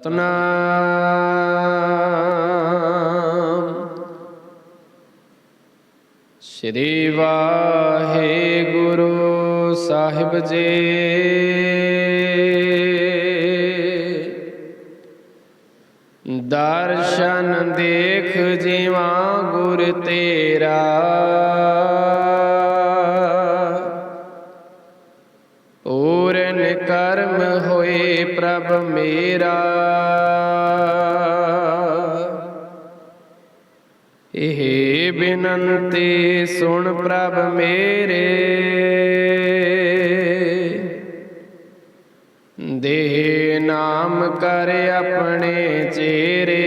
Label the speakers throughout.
Speaker 1: ਸਤਨਾਮ। ਸ੍ਰੀ ਵਾਹਿਗੁਰੂ ਸਾਹਿਬ ਜੀ। ਦਰਸ਼ਨ ਦੇਖ ਜੀਵਾਂ ਗੁਰ ਤੇਰਾ। ਪੂਰਨ ਕਰਮ ਹੋਏ ਪ੍ਰਭ ਮੇਰਾ। ਇਹ ਬਿਨੰਤੀ ਸੁਣ ਪ੍ਰਭ ਮੇਰੇ। ਦੇ ਨਾਮ ਕਰ ਆਪਣੇ ਚੇਰੇ।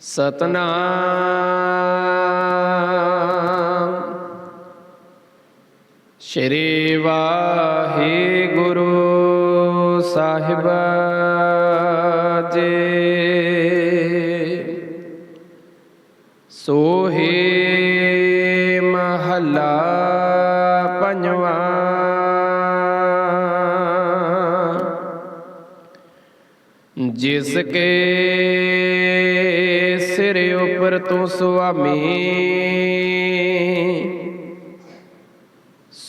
Speaker 1: ਸਤਨਾਮ। ਸ਼੍ਰੀ ਵਾਹਿਗੁਰੂ ਸਾਹਿਬ ਜੀ। ਸੋਹੇ ਮਹੱਲਾ ਪੰਜਵਾ। ਜਿਸ ਕੇ ਸਿਰ ਉਪਰ ਤੂੰ ਸੁਆਮੀ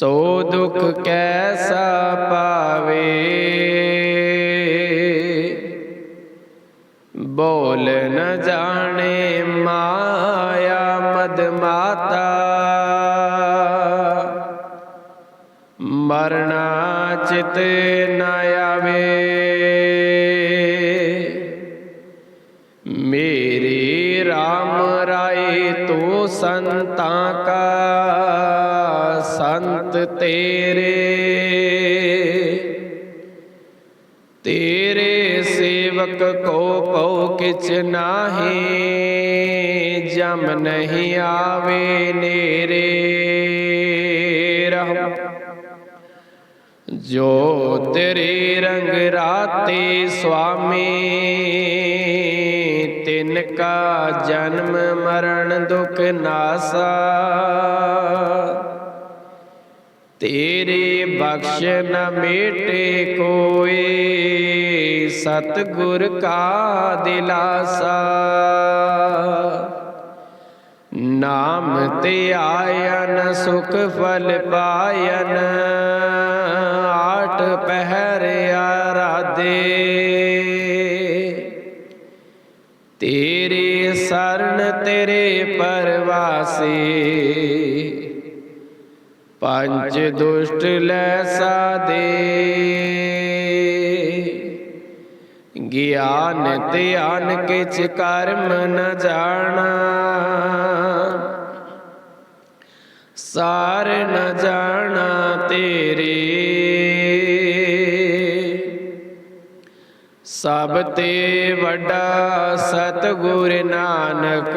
Speaker 1: ਸੋ ਦੁਖ ਕੈਸਾ ਪਾਵੇ? ਬੋਲ ਨ ਜਾਣੇ ਮਾਇਆ ਮਦ ਮਾਤਾ। ਮਰਣਾ ਚਿਤ ਨ ਆਵੇ। ਮੇਰੇ RAM ਰਾਏ ਤੂੰ ਸੰਤਾਂ ਕਾ। ਸੰਤ ਤੇਰੇ ਤੇਰੇ ਸੇਵਕ ਕੋ ਕੋ ਕਿਛ ਨਾਹੀ, ਜਮ ਨਹੀਂ ਆਵੇ ਨੇਰੇ। ਰਹਿ ਜੋ ਤੇਰੇ ਰੰਗ ਰਾਤੇ ਸੁਆਮੀ, ਤਿਨ ਕਾ ਜਨਮ ਮਰਨ ਦੁਖ ਨਾਸਾ। ਤੇਰੇ ਬਖਸ਼ ਨ ਮੇਟੇ ਕੋਏ ਸਤਗੁਰ ਕਾ ਦਿਲਾਸਾ। ਨਾਮ ਤੇ ਆਇਨ, ਸੁਖ ਫਲ ਪਾਇਨ। ਆਠ ਪਹਿਰ ਆਰਾਧੇ। ਤੇਰੇ ਸਰਨ ਤੇਰੇ ਪਰਵਾਸੇ। ਪੰਜ ਦੁਸ਼ਟ ਲੈ ਸਾਦੇ। ਗਿਆਨ ਧਿਆਨ ਕਿਛ ਕਰਮ ਨ ਜਾਣਾ। ਸਾਰ ਨ ਜਾਣਾ ਤੇਰੇ। ਸਭ ਤੇ ਵੱਡਾ ਸਤਗੁਰ ਨਾਨਕ।